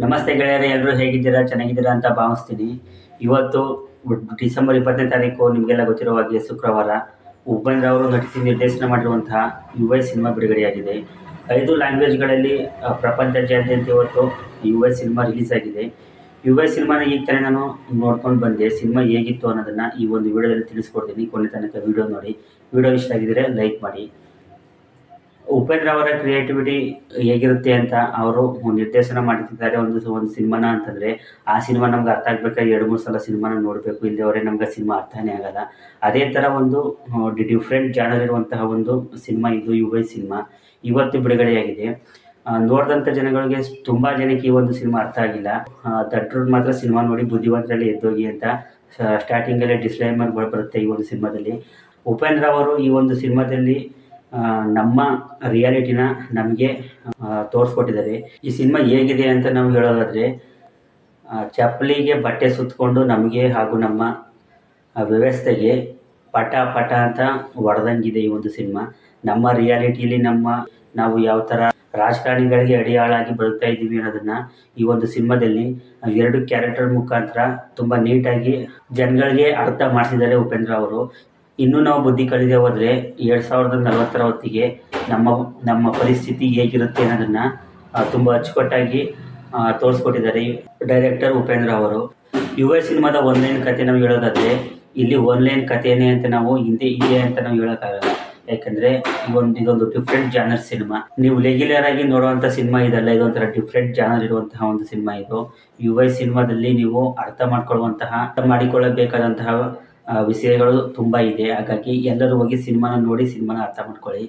ನಮಸ್ತೆ ಗೆಳೆಯರೇ ಎಲ್ಲರೂ ಹೇಗಿದ್ದೀರಾ, ಚೆನ್ನಾಗಿದ್ದೀರಾ ಅಂತ ಭಾವಿಸ್ತೀನಿ. ಇವತ್ತು ಡಿಸೆಂಬರ್ ಇಪ್ಪತ್ತನೇ ತಾರೀಕು ನಿಮಗೆಲ್ಲ ಗೊತ್ತಿರೋ ಹಾಗೆ ಶುಕ್ರವಾರ ಉಪೇಂದ್ರ ಅವರು ನಟಿಸಿ ನಿರ್ದೇಶನ ಮಾಡಿರುವಂತಹ ಯು ಎಸ್ ಸಿನಿಮಾ ಬಿಡುಗಡೆಯಾಗಿದೆ. ಐದು ಲ್ಯಾಂಗ್ವೇಜ್ಗಳಲ್ಲಿ ಪ್ರಪಂಚದಾದ್ಯಂತ ಇವತ್ತು ಯು ಎಸ್ ಸಿನಿಮಾ ರಿಲೀಸ್ ಆಗಿದೆ. ಯು ಎಸ್ ಸಿನಿಮಾನ ಈಗ ತಾನೇ ನಾನು ನೋಡ್ಕೊಂಡು ಬಂದೆ. ಸಿನಿಮಾ ಹೇಗಿತ್ತು ಅನ್ನೋದನ್ನು ಈ ಒಂದು ವಿಡಿಯೋದಲ್ಲಿ ತಿಳಿಸ್ಕೊಡ್ತೀನಿ. ಕೊನೆ ತನಕ ವಿಡಿಯೋ ನೋಡಿ. ವಿಡಿಯೋ ಇಷ್ಟ ಆಗಿದ್ರೆ ಲೈಕ್ ಮಾಡಿ. ಉಪೇಂದ್ರ ಅವರ ಕ್ರಿಯೇಟಿವಿಟಿ ಹೇಗಿರುತ್ತೆ ಅಂತ ಅವರು ನಿರ್ದೇಶನ ಮಾಡುತ್ತಿದ್ದಾರೆ ಒಂದು ಒಂದು ಸಿನಿಮಾನ ಅಂತಂದರೆ, ಆ ಸಿನಿಮಾ ನಮ್ಗೆ ಅರ್ಥ ಆಗ್ಬೇಕಾದ್ರೆ ಎರಡು, ಮೂರು ಸಲ ಸಿನಿಮಾನ ನೋಡಬೇಕು. ಅವರೇ ನಮ್ಗೆ ಸಿನಿಮಾ ಅರ್ಥನೇ ಆಗಲ್ಲ. ಅದೇ ಥರ ಒಂದು ಡಿಫ್ರೆಂಟ್ ಜಾನರ್ ಇರುವಂತಹ ಒಂದು ಸಿನಿಮಾ ಇದು ಯು ಐ ಸಿನಿಮಾ. ಇವತ್ತು ಬಿಡುಗಡೆಯಾಗಿದೆ. ನೋಡಿದಂಥ ಜನಗಳಿಗೆ ತುಂಬ ಜನಕ್ಕೆ ಈ ಒಂದು ಸಿನಿಮಾ ಅರ್ಥ ಆಗಿಲ್ಲ. ದಟ್ಟರು ಮಾತ್ರ ಸಿನಿಮಾ ನೋಡಿ ಬುದ್ಧಿವಂತರಲ್ಲಿ ಎದ್ದೋಗಿ ಅಂತ ಸ್ಟಾರ್ಟಿಂಗಲ್ಲೇ ಡಿಸ್ಕ್ಲೈಮರ್ ಬರುತ್ತೆ ಈ ಒಂದು ಸಿನಿಮಾದಲ್ಲಿ. ಉಪೇಂದ್ರ ಅವರು ಈ ಒಂದು ಸಿನಿಮಾದಲ್ಲಿ ನಮ್ಮ ರಿಯಾಲಿಟಿನ ನಮಗೆ ತೋರಿಸ್ಕೊಟ್ಟಿದ್ದಾರೆ. ಈ ಸಿನಿಮಾ ಹೇಗಿದೆ ಅಂತ ನಾವು ಹೇಳೋದಾದರೆ ಚಪ್ಪಲಿಗೆ ಬಟ್ಟೆ ಸುತ್ತಕೊಂಡು ನಮಗೆ ಹಾಗೂ ನಮ್ಮ ವ್ಯವಸ್ಥೆಗೆ ಪಟ ಪಟ ಅಂತ ಒಡೆದಂಗಿದೆ ಈ ಒಂದು ಸಿನಿಮಾ. ನಮ್ಮ ರಿಯಾಲಿಟಿಲಿ ನಮ್ಮ, ನಾವು ಯಾವ ಥರ ರಾಜಕಾರಣಿಗಳಿಗೆ ಅಡಿಯಾಳಾಗಿ ಬದುಕ್ತಾ ಇದ್ದೀವಿ ಅನ್ನೋದನ್ನ ಈ ಒಂದು ಸಿನಿಮಾದಲ್ಲಿ ಎರಡು ಕ್ಯಾರೆಕ್ಟರ್ ಮುಖಾಂತರ ತುಂಬ ನೀಟಾಗಿ ಜನಗಳಿಗೆ ಅರ್ಥ ಮಾಡಿಸಿದ್ದಾರೆ ಉಪೇಂದ್ರ ಅವರು. ಇನ್ನೂ ನಾವು ಬುದ್ಧಿ ಕಳೆದೇ ಹೋದರೆ ಎರಡು ಸಾವಿರದ ನಲವತ್ತರ ಹೊತ್ತಿಗೆ ನಮ್ಮ ನಮ್ಮ ಪರಿಸ್ಥಿತಿ ಹೇಗಿರುತ್ತೆ ಅನ್ನೋದನ್ನು ತುಂಬ ಅಚ್ಚುಕಟ್ಟಾಗಿ ತೋರಿಸ್ಕೊಟ್ಟಿದ್ದಾರೆ ಡೈರೆಕ್ಟರ್ ಉಪೇಂದ್ರ ಅವರು. ಯು ಎಸ್ ಸಿನಿಮಾದ ಒನ್ಲೈನ್ ಕತೆ ನಾವು ಹೇಳೋದಾದರೆ, ಇಲ್ಲಿ ಒನ್ಲೈನ್ ಕಥೆನೇ ಅಂತ ನಾವು ಹಿಂದೆ ಇದೆ ಅಂತ ನಾವು ಹೇಳೋಕ್ಕಾಗಲ್ಲ. ಯಾಕಂದರೆ ಒಂದು ಇದೊಂದು ಡಿಫ್ರೆಂಟ್ ಜಾನರ್ ಸಿನಿಮಾ. ನೀವು ರೆಗ್ಯುಲರ್ ಆಗಿ ನೋಡುವಂತ ಸಿನಿಮಾ ಇದಲ್ಲ, ಇದೊಂಥರ ಡಿಫ್ರೆಂಟ್ ಜಾನರ್ ಇರುವಂತಹ ಒಂದು ಸಿನಿಮಾ ಇದು. ಯು ಸಿನಿಮಾದಲ್ಲಿ ನೀವು ಅರ್ಥ ಮಾಡ್ಕೊಳ್ಳುವಂತಹ, ಅರ್ಥ ಮಾಡಿಕೊಳ್ಳಬೇಕಾದಂತಹ ವಿಷಯಗಳು ತುಂಬ ಇದೆ. ಹಾಗಾಗಿ ಎಲ್ಲರೂ ಹೋಗಿ ಸಿನಿಮಾನ ನೋಡಿ ಸಿನಿಮಾನ ಅರ್ಥ ಮಾಡ್ಕೊಳ್ಳಿ.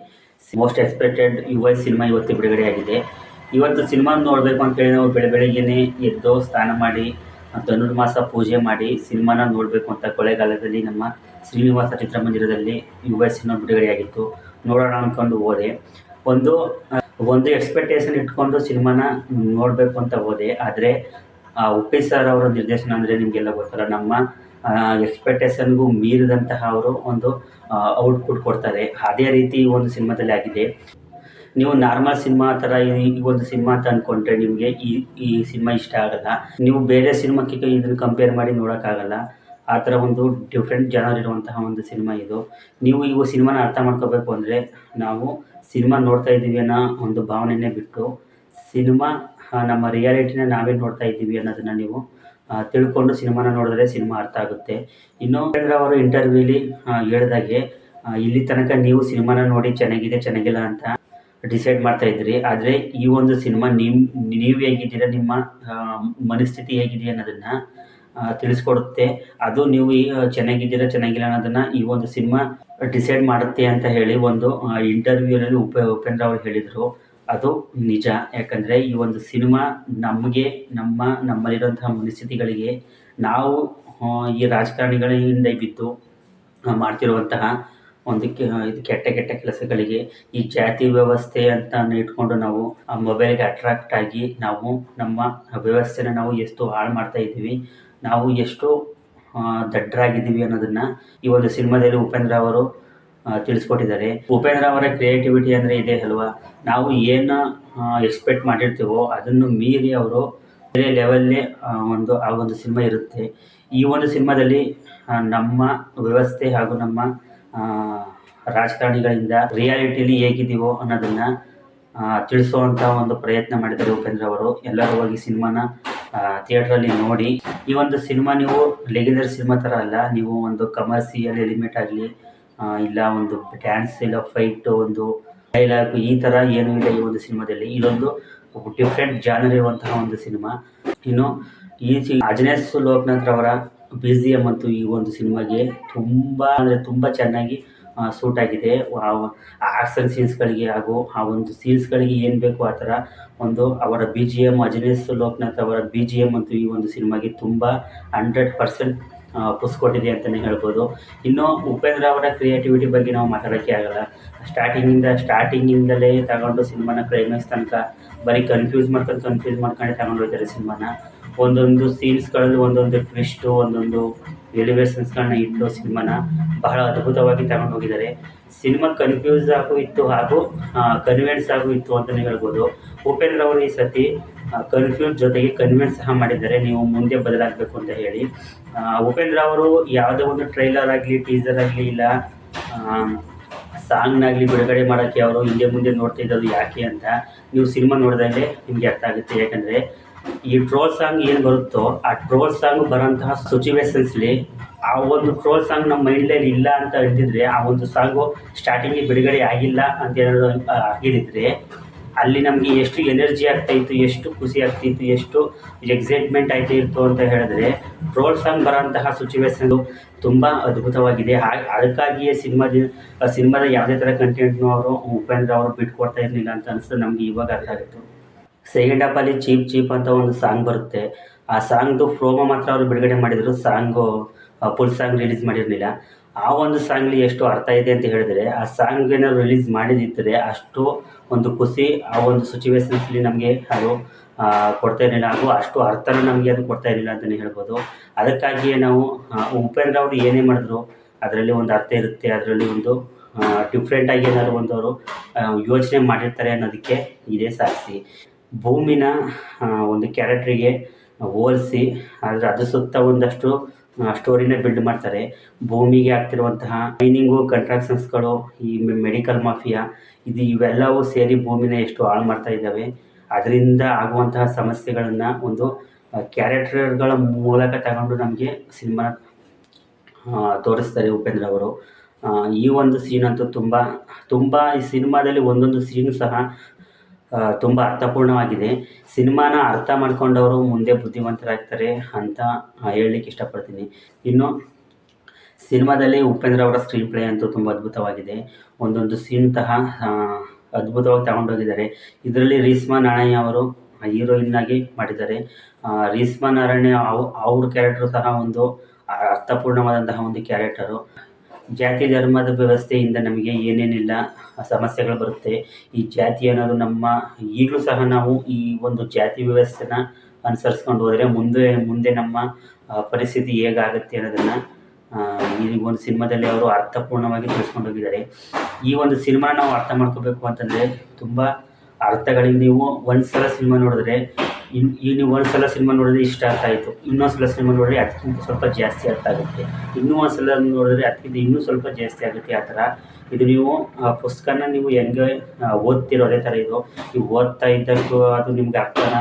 Most expected U I cinema ಇವತ್ತು ಬಿಡುಗಡೆಯಾಗಿದೆ ಇವತ್ತು ಸಿನಿಮಾ ನೋಡಬೇಕು ಅಂತೇಳಿ ನಾವು ಬೆಳೆ, ಬೆಳಗ್ಗೆನೇ ಎದ್ದು ಸ್ನಾನ ಮಾಡಿ ಧನುರ್ಮಾಸ ಪೂಜೆ ಮಾಡಿ ಸಿನಿಮಾನ ನೋಡಬೇಕು ಅಂತ ಕೊಳೆಗಾಲದಲ್ಲಿ ನಮ್ಮ ಶ್ರೀನಿವಾಸ ಚಿತ್ರಮಂದಿರದಲ್ಲಿ ಯುವ ಸಿನಿಮಾ ಬಿಡುಗಡೆಯಾಗಿತ್ತು ನೋಡೋಣ ಅಂದ್ಕೊಂಡು ಹೋದೆ. ಒಂದು ಒಂದು ಎಕ್ಸ್ಪೆಕ್ಟೇಷನ್ ಇಟ್ಕೊಂಡು ಸಿನಿಮಾನ ನೋಡಬೇಕು ಅಂತ ಹೋದೆ. ಆದರೆ ಉಪ್ಪಿ ಸರ್ ಅವರ ನಿರ್ದೇಶನ ಅಂದರೆ ನಿಮಗೆಲ್ಲ ಗೊತ್ತಲ್ಲ. ನಮ್ಮ ಎಕ್ಸ್ಪೆಕ್ಟೇಷನ್ಗೂ ಮೀರಿದಂತಹ ಅವರು ಒಂದು ಔಟ್ಪುಟ್ ಕೊಡ್ತಾರೆ. ಅದೇ ರೀತಿ ಈ ಒಂದು ಸಿನಿಮಾದಲ್ಲಿ ಆಗಿದೆ. ನೀವು ನಾರ್ಮಲ್ ಸಿನಿಮಾ ಥರ ಈ ಒಂದು ಸಿನಿಮಾ ಅಂತ ಅಂದ್ಕೊಂಡ್ರೆ ನಿಮಗೆ ಈ ಈ ಸಿನಿಮಾ ಇಷ್ಟ ಆಗಲ್ಲ. ನೀವು ಬೇರೆ ಸಿನಿಮಾಕ್ಕೆ ಇದನ್ನು ಕಂಪೇರ್ ಮಾಡಿ ನೋಡೋಕ್ಕಾಗಲ್ಲ. ಆ ಥರ ಒಂದು ಡಿಫ್ರೆಂಟ್ ಜನರ್ ಇರುವಂತಹ ಒಂದು ಸಿನಿಮಾ ಇದು. ನೀವು ಈ ಸಿನಿಮಾನ ಅರ್ಥ ಮಾಡ್ಕೋಬೇಕು ಅಂದರೆ ನಾವು ಸಿನಿಮಾ ನೋಡ್ತಾ ಇದ್ದೀವಿ ಅನ್ನೋ ಒಂದು ಭಾವನೆನೇ ಬಿಟ್ಟು ಸಿನಿಮಾ ಆ, ನಮ್ಮ ರಿಯಾಲಿಟಿನ ನಾವೇ ನೋಡ್ತಾ ಇದ್ದೀವಿ ಅನ್ನೋದನ್ನು ನೀವು ಆ, ತಿಳ್ಕೊಂಡು ಸಿನಿಮಾನ ನೋಡಿದ್ರೆ ಸಿನಿಮಾ ಅರ್ಥ ಆಗುತ್ತೆ. ಇನ್ನು ಅವರು ಇಂಟರ್ವ್ಯೂಲಿ ಹೇಳಿದಾಗೆ ಇಲ್ಲಿ ತನಕ ನೀವು ಸಿನಿಮಾನ ನೋಡಿ ಚೆನ್ನಾಗಿದೆ, ಚೆನ್ನಾಗಿಲ್ಲ ಅಂತ ಡಿಸೈಡ್ ಮಾಡ್ತಾ ಇದ್ರಿ. ಆದರೆ ಈ ಒಂದು ಸಿನಿಮಾ ನಿಮ್, ನೀವು ಹೇಗಿದ್ದೀರಾ, ನಿಮ್ಮ ಮನಸ್ಥಿತಿ ಹೇಗಿದೆ ಅನ್ನೋದನ್ನ ತಿಳಿಸ್ಕೊಡುತ್ತೆ. ಅದು ನೀವು, ಈ ಚೆನ್ನಾಗಿದ್ದೀರಾ, ಚೆನ್ನಾಗಿಲ್ಲ ಅನ್ನೋದನ್ನ ಈ ಒಂದು ಸಿನಿಮಾ ಡಿಸೈಡ್ ಮಾಡುತ್ತೆ ಅಂತ ಹೇಳಿ ಒಂದು ಇಂಟರ್ವ್ಯೂನಲ್ಲಿ ಉಪ, ಉಪೇಂದ್ರ ಅವರು ಹೇಳಿದರು. ಅದು ನಿಜ. ಯಾಕಂದರೆ ಈ ಒಂದು ಸಿನಿಮಾ ನಮಗೆ ನಮ್ಮ ನಮ್ಮಲ್ಲಿರುವಂತಹ ಮನಸ್ಥಿತಿಗಳಿಗೆ ನಾವು ಈ ರಾಜಕಾರಣಿಗಳಿಂದ ಬಿದ್ದು ಆ, ಮಾಡ್ತಿರುವಂತಹ ಒಂದು ಇದು ಕೆಟ್ಟ ಕೆಟ್ಟ ಕೆಲಸಗಳಿಗೆ ಈ ಜಾತಿ ವ್ಯವಸ್ಥೆ ಅಂತ ಇಟ್ಕೊಂಡು ನಾವು ಆ ಮೊಬೈಲ್ಗೆ ಅಟ್ರಾಕ್ಟ್ ಆಗಿ ನಾವು ನಮ್ಮ ವ್ಯವಸ್ಥೆನ ನಾವು ಎಷ್ಟು ಹಾಳು ಮಾಡ್ತಾ ಇದ್ದೀವಿ. ನಾವು ಎಷ್ಟು ದಡ್ಡರಾಗಿದ್ದೀವಿ ಅನ್ನೋದನ್ನು ಈ ಒಂದು ಸಿನಿಮಾದಲ್ಲಿ ಉಪೇಂದ್ರ ಅವರು ತಿಳಿಸ್ಕೊಟ್ಟಿದ್ದಾರೆ. ಉಪೇಂದ್ರ ಅವರ ಕ್ರಿಯೇಟಿವಿಟಿ ಅಂದರೆ ಇದೆ ಅಲ್ವಾ? ನಾವು ಏನು ಎಕ್ಸ್ಪೆಕ್ಟ್ ಮಾಡಿರ್ತೀವೋ ಅದನ್ನು ಮೀರಿ ಅವರು ಬೇರೆ ಲೆವೆಲ್ಲೇ ಒಂದು, ಆ ಒಂದು ಸಿನಿಮಾ ಇರುತ್ತೆ. ಈ ಒಂದು ಸಿನಿಮಾದಲ್ಲಿ ನಮ್ಮ ವ್ಯವಸ್ಥೆ ಹಾಗೂ ನಮ್ಮ ರಾಜಕಾರಣಿಗಳಿಂದ ರಿಯಾಲಿಟಿಲಿ ಹೇಗಿದ್ದೀವೋ ಅನ್ನೋದನ್ನು ತಿಳಿಸುವಂಥ ಒಂದು ಪ್ರಯತ್ನ ಮಾಡಿದ್ದಾರೆ ಉಪೇಂದ್ರ ಅವರು. ಎಲ್ಲರೂ ಹೋಗಿ ಸಿನಿಮಾನ ಥಿಯೇಟ್ರಲ್ಲಿ ನೋಡಿ. ಈ ಒಂದು ಸಿನಿಮಾ ನೀವು ಲೆಗ್ಯುಲರ್ ಸಿನಿಮಾ ಥರ ಅಲ್ಲ, ನೀವು ಒಂದು ಕಮರ್ಷಿಯಲ್ ಎಲಿಮೆಂಟ್ ಆಗಲಿ ಇಲ್ಲ, ಒಂದು ಡ್ಯಾನ್ಸ್ ಇಲ್ಲ ಫೈಟ್ ಒಂದು ಡೈಲಾಗ್ ಈ ಥರ ಏನೂ ಇಲ್ಲ ಈ ಒಂದು ಸಿನಿಮಾದಲ್ಲಿ. ಇದೊಂದು ಡಿಫ್ರೆಂಟ್ ಜಾನರ್ ಇರುವಂತಹ ಒಂದು ಸಿನಿಮಾ. ಇನ್ನು ಈ ಅಜನೇಶ್ ಲೋಕನಾಥ್ ಅವರ ಬಿ ಜಿ ಎಂ ಅಂತೂ ಈ ಒಂದು ಸಿನಿಮಾಗೆ ತುಂಬ ಅಂದರೆ ತುಂಬ ಚೆನ್ನಾಗಿ ಸೂಟ್ ಆಗಿದೆ. ಆಕ್ಷನ್ ಸೀನ್ಸ್ಗಳಿಗೆ ಹಾಗೂ ಆ ಒಂದು ಸೀನ್ಸ್ಗಳಿಗೆ ಏನು ಬೇಕು ಆ ಥರ ಒಂದು ಅವರ B G M Ajaneesh Loknath ಅವರ ಬಿ ಜಿ ಎಂ ಅಂತೂ ಈ ಒಂದು ಸಿನಿಮಾಗೆ ತುಂಬ ಹಂಡ್ರೆಡ್ ಪರ್ಸೆಂಟ್ ಪುಸ್ ಕೊಟ್ಟಿದೆ ಅಂತಲೇ ಹೇಳ್ಬೋದು. ಇನ್ನು ಉಪೇಂದ್ರ ಅವರ ಕ್ರಿಯೇಟಿವಿಟಿ ಬಗ್ಗೆ ನಾವು ಮಾತಾಡೋಕ್ಕೆ ಆಗಲ್ಲ. ಸ್ಟಾರ್ಟಿಂಗಿಂದ ಸ್ಟಾರ್ಟಿಂಗಿಂದಲೇ ತಗೊಂಡು ಸಿನಿಮಾನ ಕ್ಲೈಮ್ಯಾಕ್ಸ್ ತನಕ ಬರೀ ಕನ್ಫ್ಯೂಸ್ ಮಾಡ್ಕೊಂಡು ಕನ್ಫ್ಯೂಸ್ ಮಾಡ್ಕೊಂಡು ತಗೊಂಡು ಹೋಗ್ತಾರೆ ಸಿನಿಮಾನ. ಒಂದೊಂದು ಸೀನ್ಸ್ಗಳಲ್ಲಿ ಒಂದೊಂದು ಟ್ವಿಸ್ಟು ಒಂದೊಂದು ಎಲಿವೇಶನ್ಸ್ಗಳನ್ನ ಇಟ್ಟು ಸಿನಿಮಾನ ಬಹಳ ಅದ್ಭುತವಾಗಿ ತಗೊಂಡು ಹೋಗಿದ್ದಾರೆ. ಸಿನಿಮಾ ಕನ್ಫ್ಯೂಸ್ ಆಗು ಇತ್ತು ಹಾಗೂ ಕನ್ವಿನ್ಸ್ ಆಗು ಇತ್ತು ಅಂತಲೇ ಹೇಳ್ಬೋದು. ಉಪೇಂದ್ರ ಅವರು ಈ ಸತಿ ಕನ್ಫ್ಯೂಸ್ ಜೊತೆಗೆ ಕನ್ವಿನ್ಸ್ ಸಹ ಮಾಡಿದ್ದಾರೆ. ನೀವು ಮುಂದೆ ಬದಲಾಗಬೇಕು ಅಂತ ಹೇಳಿ. ಉಪೇಂದ್ರ ಅವರು ಯಾವುದೇ ಒಂದು ಟ್ರೈಲರ್ ಆಗಲಿ ಟೀಸರ್ ಆಗಲಿ ಇಲ್ಲ ಸಾಂಗ್ನಾಗಲಿ ಬಿಡುಗಡೆ ಮಾಡೋಕ್ಕೆ ಅವರು ಹಿಂದೆ ಮುಂದೆ ನೋಡ್ತಾ ಯಾಕೆ ಅಂತ ನೀವು ಸಿನಿಮಾ ನೋಡಿದಾಗಲೇ ನಿಮಗೆ ಅರ್ಥ ಆಗುತ್ತೆ. ಯಾಕಂದರೆ ಈ ಟ್ರೋಲ್ ಸಾಂಗ್ ಏನು ಬರುತ್ತೋ ಆ ಟ್ರೋಲ್ ಸಾಂಗ್ ಬರೋಂತಹ ಸಿಚುವೇಶನ್ಸ್ಲಿ ಆ ಒಂದು ಟ್ರೋಲ್ ಸಾಂಗ್ ನಮ್ಮ ಮೈಂಡ್ಲಲ್ಲಿ ಇಲ್ಲ ಅಂತ ಹೇಳ್ತಿದ್ರೆ, ಆ ಒಂದು ಸಾಂಗು ಸ್ಟಾರ್ಟಿಂಗಿಗೆ ಬಿಡುಗಡೆ ಆಗಿಲ್ಲ ಅಂತ ಹೇಳೋದು ಆಗಿದ್ದರೆ ಅಲ್ಲಿ ನಮಗೆ ಎಷ್ಟು ಎನರ್ಜಿ ಆಗ್ತಾಯಿತ್ತು ಎಷ್ಟು ಖುಷಿ ಆಗ್ತಿತ್ತು ಎಷ್ಟು ಎಕ್ಸೈಟ್ಮೆಂಟ್ ಆಯ್ತಾ ಇತ್ತು ಅಂತ ಹೇಳಿದ್ರೆ ಟ್ರೋಲ್ ಸಾಂಗ್ ಬರೋಂತಹ ಸಿಚುವೇಶನ್ ತುಂಬ ಅದ್ಭುತವಾಗಿದೆ. ಹಾಗೆ ಅದಕ್ಕಾಗಿಯೇ ಸಿನಿಮಾದ ಸಿನಿಮಾದ ಯಾವುದೇ ಥರ ಕಂಟೆಂಟ್ನು ಅವರು ಉಪೇಂದ್ರ ಅವರು ಬಿಟ್ಕೊಡ್ತಾ ಇರಲಿಲ್ಲ ಅಂತ ಅನಿಸ್ತು ನಮಗೆ ಇವಾಗ ಅರ್ಥ ಆಯಿತು ಸೆಕೆಂಡ್ ಹಾಫಲ್ಲಿ ಚೀಪ್ ಚೀಪ್ ಅಂತ ಒಂದು ಸಾಂಗ್ ಬರುತ್ತೆ. ಆ ಸಾಂಗ್ದು ಪ್ರೋಮೋ ಮಾತ್ರ ಅವರು ಬಿಡುಗಡೆ ಮಾಡಿದರು. ಸಾಂಗು ಫುಲ್ ಸಾಂಗ್ ರಿಲೀಸ್ ಮಾಡಿರಲಿಲ್ಲ. ಆ ಒಂದು ಸಾಂಗ್ಲಿ ಎಷ್ಟು ಅರ್ಥ ಇದೆ ಅಂತ ಹೇಳಿದ್ರೆ, ಆ ಸಾಂಗ್ ಏನಾದ್ರು ರಿಲೀಸ್ ಮಾಡಿದಿದ್ದರೆ ಅಷ್ಟು ಒಂದು ಖುಷಿ, ಆ ಒಂದು ಸಿಚುವೇಶನ್ಸ್ಲಿ ನಮಗೆ ಅದು ಕೊಡ್ತಾ ಇರಲಿಲ್ಲ. ಹಾಗೂ ಅಷ್ಟು ಅರ್ಥನ ನಮಗೆ ಅದು ಕೊಡ್ತಾ ಇರಲಿಲ್ಲ ಅಂತಲೇ ಹೇಳ್ಬೋದು. ಅದಕ್ಕಾಗಿಯೇ ನಾವು ಉಪೇಂದ್ರ ಅವರು ಏನೇ ಮಾಡಿದ್ರು, ಅದರಲ್ಲಿ ಒಂದು ಅರ್ಥ ಇರುತ್ತೆ. ಅದರಲ್ಲಿ ಒಂದು ಡಿಫ್ರೆಂಟಾಗಿ ಏನಾದ್ರು ಒಂದು ಅವರು ಯೋಚನೆ ಮಾಡಿರ್ತಾರೆ ಅನ್ನೋದಕ್ಕೆ ಇದೇ ಸಾಕ್ಷಿ. ಭೂಮಿನ ಒಂದು ಕ್ಯಾರೆಕ್ಟ್ರಿಗೆ ಹೋಲಿಸಿ ಅದರ ಅದ್ರ ಸುತ್ತ ಒಂದಷ್ಟು ಸ್ಟೋರಿನ ಬಿಲ್ಡ್ ಮಾಡ್ತಾರೆ. ಭೂಮಿಗೆ ಆಗ್ತಿರುವಂತಹ ಮೈನಿಂಗು ಕಂಟ್ರಾಕ್ಷನ್ಸ್ಗಳು ಈ ಮೆಡಿಕಲ್ ಮಾಫಿಯಾ ಇದು ಇವೆಲ್ಲವೂ ಸೇರಿ ಭೂಮಿನ ಎಷ್ಟು ಹಾಳು ಮಾಡ್ತಾ ಇದ್ದಾವೆ. ಅದರಿಂದ ಆಗುವಂತಹ ಸಮಸ್ಯೆಗಳನ್ನು ಒಂದು ಕ್ಯಾರೆಕ್ಟರ್ಗಳ ಮೂಲಕ ತಗೊಂಡು ನಮಗೆ ಸಿನಿಮಾ ತೋರಿಸ್ತಾರೆ ಉಪೇಂದ್ರ ಅವರು. ಈ ಒಂದು ಸೀನ್ ಅಂತೂ ತುಂಬ ತುಂಬ ಈ ಸಿನಿಮಾದಲ್ಲಿ ಒಂದೊಂದು ಸೀನು ಸಹ ತುಂಬ ಅರ್ಥಪೂರ್ಣವಾಗಿದೆ. ಸಿನಿಮಾನ ಅರ್ಥ ಮಾಡ್ಕೊಂಡವರು ಮುಂದೆ ಬುದ್ಧಿವಂತರಾಗ್ತಾರೆ ಅಂತ ಹೇಳಲಿಕ್ಕೆ ಇಷ್ಟಪಡ್ತೀನಿ. ಇನ್ನು, ಸಿನಿಮಾದಲ್ಲಿ ಉಪೇಂದ್ರ ಅವರ ಸ್ಕ್ರೀನ್ ಪ್ಲೇ ಅಂತೂ ತುಂಬ ಅದ್ಭುತವಾಗಿದೆ. ಒಂದೊಂದು ಸೀನ್ ಸಹ ಅದ್ಭುತವಾಗಿ ತಗೊಂಡೋಗಿದ್ದಾರೆ. ಇದರಲ್ಲಿ ರೀಸ್ಮಾ ನಾಣಯ್ಯ ಅವರು ಹೀರೋಯಿನ್ ಆಗಿ ಮಾಡಿದ್ದಾರೆ. ರೀಸ್ಮಾ ನಾರಾಯಣ ಅವ್, ಅವ್ರ ಕ್ಯಾರೆಕ್ಟರ್ ಸಹ ಒಂದು ಅರ್ಥಪೂರ್ಣವಾದಂತಹ ಒಂದು ಕ್ಯಾರೆಕ್ಟರು. ಜಾತಿ ಧರ್ಮದ ವ್ಯವಸ್ಥೆಯಿಂದ ನಮಗೆ ಏನೇನಿಲ್ಲ ಸಮಸ್ಯೆಗಳು ಬರುತ್ತೆ, ಈ ಜಾತಿ ಅನ್ನೋದು ನಮ್ಮ, ಈಗಲೂ ಸಹ ನಾವು ಈ ಒಂದು ಜಾತಿ ವ್ಯವಸ್ಥೆನ ಅನುಸರಿಸ್ಕೊಂಡು ಹೋದರೆ ಮುಂದೆ ಮುಂದೆ ನಮ್ಮ ಪರಿಸ್ಥಿತಿ ಹೇಗಾಗುತ್ತೆ ಅನ್ನೋದನ್ನು ಈ ಒಂದು ಸಿನಿಮಾದಲ್ಲಿ ಅವರು ಅರ್ಥಪೂರ್ಣವಾಗಿ ತಿಳಿಸ್ಕೊಂಡು ಹೋಗಿದ್ದಾರೆ. ಈ ಒಂದು ಸಿನಿಮಾ ನಾವು ಅರ್ಥ ಮಾಡ್ಕೋಬೇಕು ಅಂತಂದರೆ ತುಂಬ ಅರ್ಥಗಳಿಗೆ ನೀವು ಒಂದು ಸಲ ಸಿನಿಮಾ ನೋಡಿದ್ರೆ ಇನ್ ಈ ನೀವು ಒಂದು ಸಲ ಸಿನಿಮಾ ನೋಡಿದ್ರೆ ಇಷ್ಟ ಅರ್ಥ ಆಯಿತು. ಇನ್ನೊಂದು ಸಲ ಸಿನಿಮಾ ನೋಡಿದ್ರೆ ಅದಕ್ಕಿಂತ ಸ್ವಲ್ಪ ಜಾಸ್ತಿ ಅರ್ಥ ಆಗುತ್ತೆ. ಇನ್ನೂ ಒಂದು ಸಲ ನೋಡಿದ್ರೆ ಅದಕ್ಕಿಂತ ಇನ್ನೂ ಸ್ವಲ್ಪ ಜಾಸ್ತಿ ಆಗುತ್ತೆ ಆ ಥರ. ಇದು ನೀವು ಆ ಪುಸ್ತಕನ ನೀವು ಹೆಂಗೆ ಓದ್ತಿರೋ ಅದೇ ಥರ ಇದು. ನೀವು ಓದ್ತಾ ಇದ್ದಷ್ಟು ಅದು ನಿಮ್ಗೆ ಅರ್ಥನ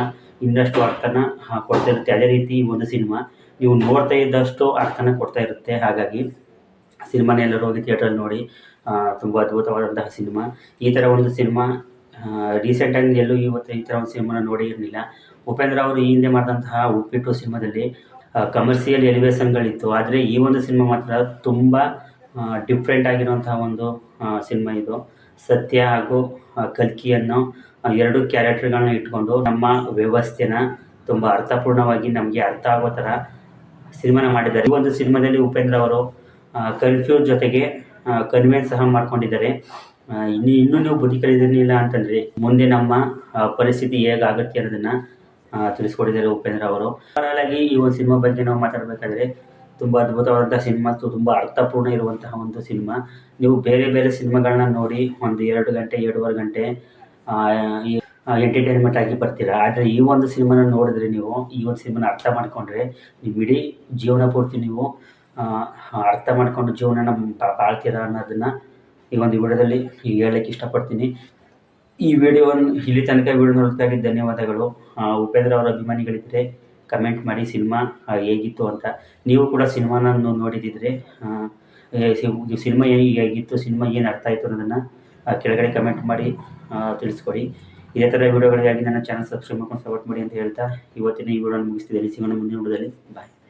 ಇನ್ನಷ್ಟು ಅರ್ಥನ ಆ, ಕೊಡ್ತಾ ಇರುತ್ತೆ. ಅದೇ ರೀತಿ ಒಂದು ಸಿನಿಮಾ ನೀವು ನೋಡ್ತಾ ಇದ್ದಷ್ಟು ಅರ್ಥನ ಕೊಡ್ತಾ ಇರುತ್ತೆ. ಹಾಗಾಗಿ ಸಿನಿಮಾನ ಎಲ್ಲರೂ ಹೋಗಿ ಥಿಯೇಟ್ರಲ್ಲಿ ನೋಡಿ ತುಂಬ ಅದ್ಭುತವಾದಂತಹ ಸಿನಿಮಾ ಈ ಥರ ಒಂದು ಸಿನಿಮಾ ರೀಸೆಂಟಾಗಿ ಎಲ್ಲೂ ಇವತ್ತು ಈ ಥರ ಒಂದು ಸಿನಿಮಾನ ನೋಡಿ ಇರಲಿಲ್ಲ. ಉಪೇಂದ್ರ ಅವರು ಈ ಹಿಂದೆ ಮಾಡಿದಂತಹ ಉಪ್ಪಿಟ್ಟು ಸಿನಿಮಾದಲ್ಲಿ ಕಮರ್ಷಿಯಲ್ ಎಲಿವೇಶನ್ಗಳಿತ್ತು ಆದರೆ ಈ ಒಂದು ಸಿನಿಮಾ ಮಾತ್ರ ತುಂಬ ಡಿಫ್ರೆಂಟ್ ಆಗಿರುವಂತಹ ಒಂದು ಸಿನಿಮಾ ಇದು. ಸತ್ಯ ಹಾಗೂ ಕಲ್ಕಿಯನ್ನು ಎರಡು ಕ್ಯಾರೆಕ್ಟರ್ಗಳನ್ನ ಇಟ್ಕೊಂಡು ನಮ್ಮ ವ್ಯವಸ್ಥೆನ ತುಂಬ ಅರ್ಥಪೂರ್ಣವಾಗಿ ನಮಗೆ ಅರ್ಥ ಆಗೋ ಥರ ಸಿನಿಮಾನ ಮಾಡಿದ್ದಾರೆ. ಈ ಒಂದು ಸಿನಿಮಾದಲ್ಲಿ ಉಪೇಂದ್ರ ಅವರು ಕನ್ಫ್ಯೂಸ್ ಜೊತೆಗೆ ಕನ್ವಿನ್ಸ್ ಸಹ ಮಾಡ್ಕೊಂಡಿದ್ದಾರೆ. ಇನ್ನು ಇನ್ನೂ ನೀವು ಇಲ್ಲ ಅಂತಂದರೆ. ಮುಂದೆ ನಮ್ಮ ಪರಿಸ್ಥಿತಿ ಹೇಗಾಗುತ್ತೆ ಅನ್ನೋದನ್ನು ತಿಳಿಸ್ಕೊಟ್ಟಿದ್ದಾರೆ ಉಪೇಂದ್ರ ಅವರು. ಪರವಾಗಿ ಈ ಒಂದು ಸಿನಿಮಾ ಬಗ್ಗೆ ನಾವು ಮಾತಾಡಬೇಕಾದ್ರೆ, ತುಂಬ ಅದ್ಭುತವಾದಂಥ ಸಿನಿಮಾ ತುಂಬ ಅರ್ಥಪೂರ್ಣ ಇರುವಂತಹ ಒಂದು ಸಿನಿಮಾ. ನೀವು ಬೇರೆ ಬೇರೆ ಸಿನಿಮಾಗಳನ್ನ ನೋಡಿ ಒಂದು ಎರಡು ಗಂಟೆ, ಎರಡೂವರೆ ಗಂಟೆ ಎಂಟರ್ಟೈನ್ಮೆಂಟ್ ಆಗಿ ಬರ್ತೀರಾ. ಆದರೆ ಈ ಒಂದು ಸಿನಿಮಾನ ನೋಡಿದ್ರೆ ನೀವು, ಈ ಒಂದು ಸಿನಿಮಾನ ಅರ್ಥ ಮಾಡ್ಕೊಂಡ್ರೆ ನಿಮ್ಮ ಇಡೀ ಜೀವನ ಪೂರ್ತಿ ನೀವು ಅರ್ಥ ಮಾಡ್ಕೊಂಡು ಜೀವನನ ಬಾ- ಬಾಳ್ತೀರಾ ಅನ್ನೋದನ್ನು ಈ ಒಂದು ವಿಡಿಯೋದಲ್ಲಿ ಈಗ ಹೇಳಕ್ಕೆ ಇಷ್ಟಪಡ್ತೀನಿ. ಈ ವಿಡಿಯೋವನ್ನು ಇಲ್ಲಿ ತನಕ ವಿಡಿಯೋ ನೋಡೋದಕ್ಕಾಗಿ ಧನ್ಯವಾದಗಳು. ಉಪೇಂದ್ರ ಅವರ ಅಭಿಮಾನಿಗಳಿದ್ದರೆ ಕಮೆಂಟ್ ಮಾಡಿ ಸಿನಿಮಾ ಹೇಗಿತ್ತು ಅಂತ. ನೀವು ಕೂಡ ಸಿನಿಮಾನ ನೋಡಿದಿದ್ರೆ ಸಿನಿಮಾ ಹೇಗಿತ್ತು, ಸಿನಿಮಾ ಏನು ಅರ್ಥ ಆಯಿತು ಅನ್ನೋದನ್ನು ಕೆಳಗಡೆ ಕಮೆಂಟ್ ಮಾಡಿ ತಿಳಿಸ್ಕೊಡಿ. ಇದೇ ಥರ ವಿಡಿಯೋಗಳಿಗಾಗಿ ನನ್ನ ಚಾನಲ್ ಸಬ್ಸ್ಕ್ರೈಬ್ ಮಾಡ್ಕೊಂಡು ಸಪೋರ್ಟ್ ಮಾಡಿ ಅಂತ ಹೇಳ್ತಾ, ಇವತ್ತಿನ ಈ ವಿಡಿಯೋನ ಮುಗಿಸ್ತಿದ್ದೀನಿ. ಸಿಗೋಣ ಮುಂದಿನ ವಿಡಿಯೋದಲ್ಲಿ. ಬಾಯ್